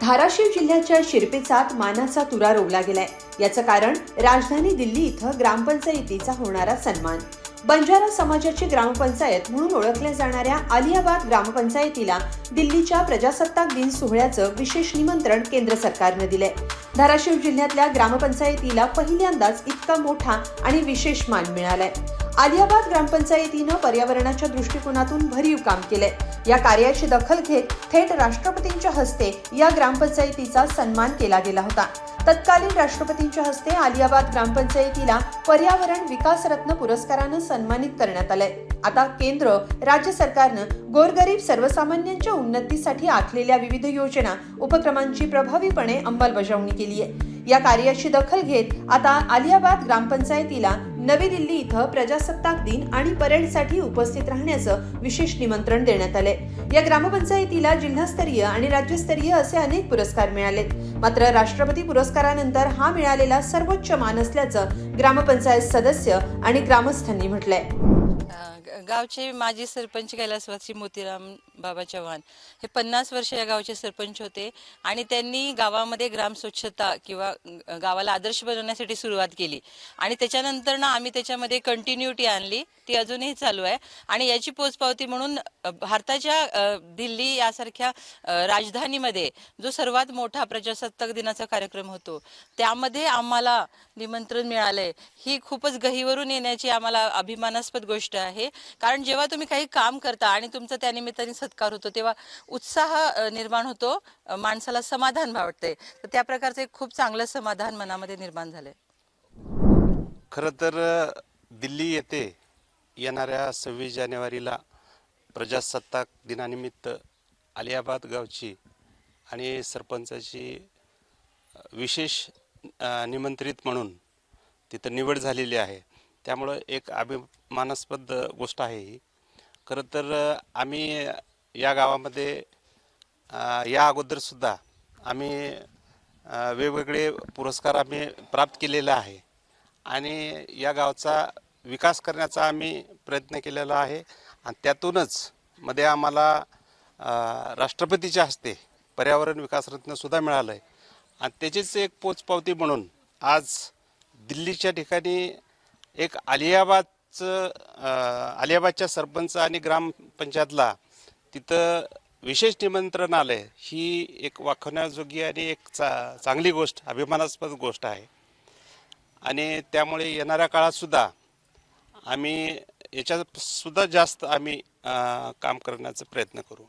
धाराशिव जिल्ह्याच्या शिरपेचात मानाचा तुरा रोवला गेलाय. याचं कारण राजधानी दिल्ली इथं ग्रामपंचायतीचा होणारा सन्मान. बंजारा समाजाची ग्रामपंचायत म्हणून ओळखल्या जाणाऱ्या आलियाबाद ग्रामपंचायतीला दिल्लीच्या प्रजासत्ताक दिन सोहळ्याचं विशेष निमंत्रण केंद्र सरकारनं दिलंय. धाराशिव जिल्ह्यातल्या ग्रामपंचायतीला पहिल्यांदाच इतका मोठा आणि विशेष मान मिळालाय. आलियाबाद ग्रामपंचायतीनं पर्यावरणाच्या दृष्टिकोनातून भरीव काम केलंय. या कार्याची दखल घेत थेट राष्ट्रपतींच्या हस्ते या ग्रामपंचायतीचा सन्मान केला गेला होता. तत्कालीन राष्ट्रपतींच्या हस्ते आलियाबाद ग्रामपंचायतीला पर्यावरण विकास रत्न पुरस्कारानं सन्मानित करण्यात आलंय. आता केंद्र राज्य सरकारनं गोरगरीब सर्वसामान्यांच्या उन्नतीसाठी आखलेल्या विविध योजना उपक्रमांची प्रभावीपणे अंमलबजावणी केली आहे या कार्याची दखल घेत आता आलियाबाद ग्रामपंचायतीला नवी दिल्ली इथं प्रजासत्ताक दिन आणि परेडसाठी उपस्थित राहण्याचं विशेष निमंत्रण देण्यात आले या ग्रामपंचायतीला जिल्हास्तरीय आणि राज्यस्तरीय असे अनेक पुरस्कार मिळालेत. मात्र राष्ट्रपती पुरस्कारानंतर हा मिळालेला सर्वोच्च मान असल्याचं ग्रामपंचायत सदस्य आणि ग्रामस्थांनी म्हटलंय. गावचे माजी सरपंच कैलासवासी मोतीराम बाबा चव्हाण. हे पन्नास वर्ष या गावचे सरपंच होते आणि त्यांनी गावामध्ये ग्राम स्वच्छता किंवा गावाला आदर्श बनवण्यासाठी सुरुवात केली. आणि त्याच्यानंतर ना आम्ही त्याच्यामध्ये कंटिन्युटी आणली. ती अजूनही चालू आहे. आणि याची पोचपावती म्हणून भारताच्या दिल्ली यासारख्या राजधानीमध्ये जो सर्वात मोठा प्रजासत्ताक दिनाचा कार्यक्रम होतो त्यामध्ये आम्हाला निमंत्रण मिळालंय. ही खूपच गहीवरून येण्याची आम्हाला अभिमानास्पद गोष्ट आहे. कारण जेव्हा तुम्ही काही काम करता आणि तुमचं त्यानिमित्ताने सत्कार होतो तेव्हा उत्साह निर्माण होतो माणसाला समाधान वाटते तर त्या प्रकारचं एक खूप चांगलं समाधान मनामध्ये निर्माण झालंय. खरं तर दिल्ली येथे येणाऱ्या सव्वीस जानेवारीला प्रजासत्ताक दिनानिमित्त आलियाबाद गावची आणि सरपंचाची विशेष निमंत्रित म्हणून तिथं निवड झालेली आहे. त्यामुळं एक अभिमानास्पद गोष्ट आहे ही. खरं तर आम्ही या गावामध्ये या अगोदरसुद्धा आम्ही वेगवेगळे पुरस्कार आम्ही प्राप्त केलेले आहे. आणि या गावचा विकास करण्याचा आम्ही प्रयत्न केलेला आहे. आणि त्यातूनच मध्ये आम्हाला राष्ट्रपतीच्या हस्ते पर्यावरण विकास रत्नसुद्धा मिळालं आहे आणि त्याचीच एक पोचपावती म्हणून आज दिल्लीच्या ठिकाणी एक आलियाबादचं अ, आलियाबादच्या सरपंच आणि ग्रामपंचायतला तिथं विशेष निमंत्रण आलं आहे ही एक वाखवण्याजोगी आणि एक चा चांगली गोष्ट अभिमानास्पद गोष्ट आहे. आणि त्यामुळे येणाऱ्या काळातसुद्धा आम्ही याच्यात सुद्धा जास्त आम्ही काम करण्याचा प्रयत्न करू.